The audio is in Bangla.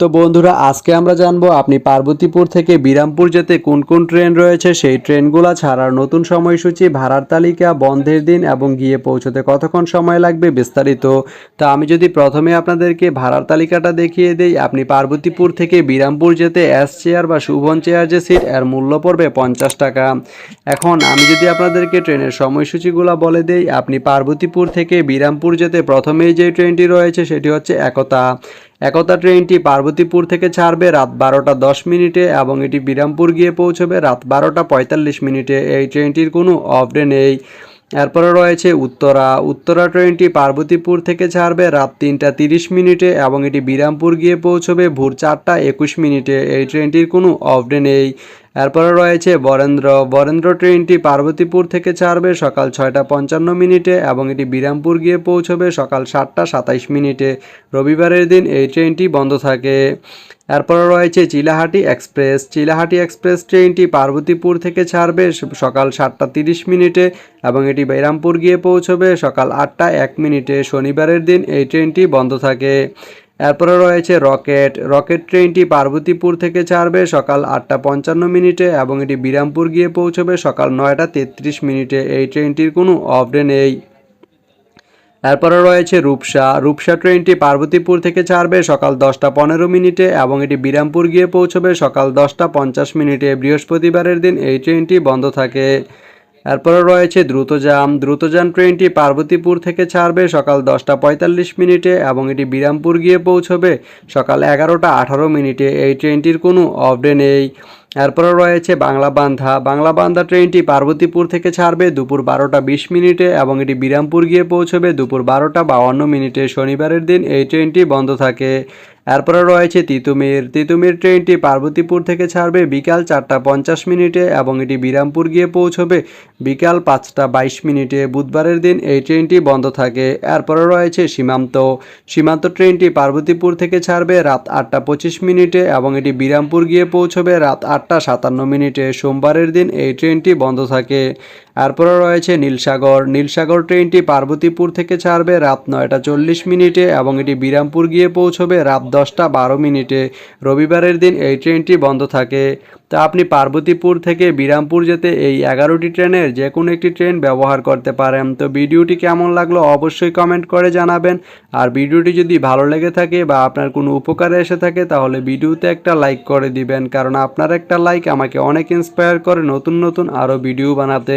তো বন্ধুরা, আজকে আমরা জানব আপনি পার্বতীপুর থেকে বিরামপুর যেতে কোন কোন ট্রেন রয়েছে, সেই ট্রেনগুলো ছাড়ার নতুন সময়সূচি, ভাড়ার তালিকা, বন্ধের দিন এবং গিয়ে পৌঁছতে কতক্ষণ সময় লাগবে বিস্তারিত। তা আমি যদি প্রথমে আপনাদেরকে ভাড়ার তালিকাটা দেখিয়ে দেই, আপনি পার্বতীপুর থেকে বিরামপুর যেতে এস চেয়ার বা শুভন চেয়ার যে সিট এর মূল্য পড়বে পঞ্চাশ টাকা। এখন আমি যদি আপনাদেরকে ট্রেনের সময়সূচিগুলো বলে দেই, আপনি পার্বতীপুর থেকে বিরামপুর যেতে প্রথমেই যে ট্রেনটি রয়েছে, সেটি হচ্ছে একতা। একতা ট্রেনটি পার্বতীপুর থেকে ছাড়বে রাত বারোটা দশ মিনিটে এবং এটি বিরামপুর গিয়ে পৌঁছবে রাত বারোটা পঁয়তাল্লিশ মিনিটে। এই ট্রেনটির কোনো অফ ডে নেই। এরপরে রয়েছে উত্তরা। উত্তরা ট্রেনটি পার্বতীপুর থেকে ছাড়বে রাত তিনটা তিরিশ মিনিটে এবং এটি বিরামপুর গিয়ে পৌঁছবে ভোর চারটা একুশ মিনিটে। এই ট্রেনটির কোনো অফ ডে নেই। এরপরে রয়েছে বরেন্দ্র। বরেন্দ্র ট্রেনটি পার্বতীপুর থেকে ছাড়বে সকাল ছয়টা পঞ্চান্ন মিনিটে এবং এটি বিরামপুর গিয়ে পৌঁছবে সকাল সাতটা সাতাইশ মিনিটে। রবিবারের দিন এই ট্রেনটি বন্ধ থাকে। এরপরে রয়েছে চিলাহাটি এক্সপ্রেস। চিলাহাটি এক্সপ্রেস ট্রেনটি পার্বতীপুর থেকে ছাড়বে সকাল সাতটা তিরিশ মিনিটে এবং এটি বিরামপুর গিয়ে পৌঁছবে সকাল আটটা এক মিনিটে। শনিবারের দিন এই ট্রেনটি বন্ধ থাকে। এরপরে রয়েছে রকেট। রকেট ট্রেনটি পার্বতীপুর থেকে ছাড়বে সকাল আটটা পঞ্চান্ন মিনিটে এবং এটি বিরামপুর গিয়ে পৌঁছবে সকাল নয়টা তেত্রিশ মিনিটে। এই ট্রেনটির কোনো অফ ডে নেই। এরপরে রয়েছে রূপসা। রূপসা ট্রেনটি পার্বতীপুর থেকে ছাড়বে সকাল দশটা পনেরো মিনিটে এবং এটি বিরামপুর গিয়ে পৌঁছবে সকাল দশটা পঞ্চাশ মিনিটে। বৃহস্পতিবারের দিন এই ট্রেনটি বন্ধ থাকে। এরপরে রয়েছে দ্রুতযান। দ্রুতযান ট্রেনটি পার্বতীপুর থেকে ছাড়বে সকাল দশটা পঁয়তাল্লিশ মিনিটে এবং এটি বিরামপুর গিয়ে পৌঁছবে সকাল এগারোটা আঠারো মিনিটে। এই ট্রেনটির কোনো অফ ডে নেই। এরপরে রয়েছে বাংলা বান্ধা বাংলা বান্ধা ট্রেনটি পার্বতীপুর থেকে ছাড়বে দুপুর বারোটা বিশ মিনিটে এবং এটি বিরামপুর গিয়ে পৌঁছবে দুপুর বারোটা বাউান্ন মিনিটে। শনিবারের দিন এই ট্রেনটি বন্ধ থাকে। এরপরে রয়েছে তিতুমির। তিতুমির ট্রেনটি পার্বতীপুর থেকে ছাড়বে বিকাল চারটা পঞ্চাশ মিনিটে এবং এটি বিরামপুর গিয়ে পৌঁছবে বিকাল পাঁচটা বাইশ মিনিটে। বুধবারের দিন এই ট্রেনটি বন্ধ থাকে। এরপরে রয়েছে সীমান্ত। সীমান্ত ট্রেনটি পার্বতীপুর থেকে ছাড়বে রাত আটটা পঁচিশ মিনিটে এবং এটি বিরামপুর গিয়ে পৌঁছবে রাত আটটা সাতান্ন মিনিটে। সোমবারের দিন এই ট্রেনটি বন্ধ থাকে। এরপরে রয়েছে নীলসাগর। নীলসাগর ট্রেনটি পার্বতীপুর থেকে ছাড়বে রাত নয়টা চল্লিশ মিনিটে এবং এটি বিরামপুর গিয়ে পৌঁছবে রাত দশটা বারো মিনিটে। রবিবারের দিন এই ট্রেনটি বন্ধ থাকে। তা আপনি পার্বতীপুর থেকে বিরামপুর যেতে এই এগারোটি ট্রেনের যে কোনো একটি ট্রেন ব্যবহার করতে পারেন। তো ভিডিওটি কেমন লাগল অবশ্যই কমেন্ট করে জানাবেন। আর ভিডিওটি যদি ভালো লেগে থাকে বা আপনার কোনো উপকারে এসে থাকে তাহলে ভিডিওতে একটা লাইক করে দিবেন। কারণ আপনার একটা লাইক আমাকে অনেক ইন্সপায়ার করে নতুন নতুন আরও ভিডিও বানাতে।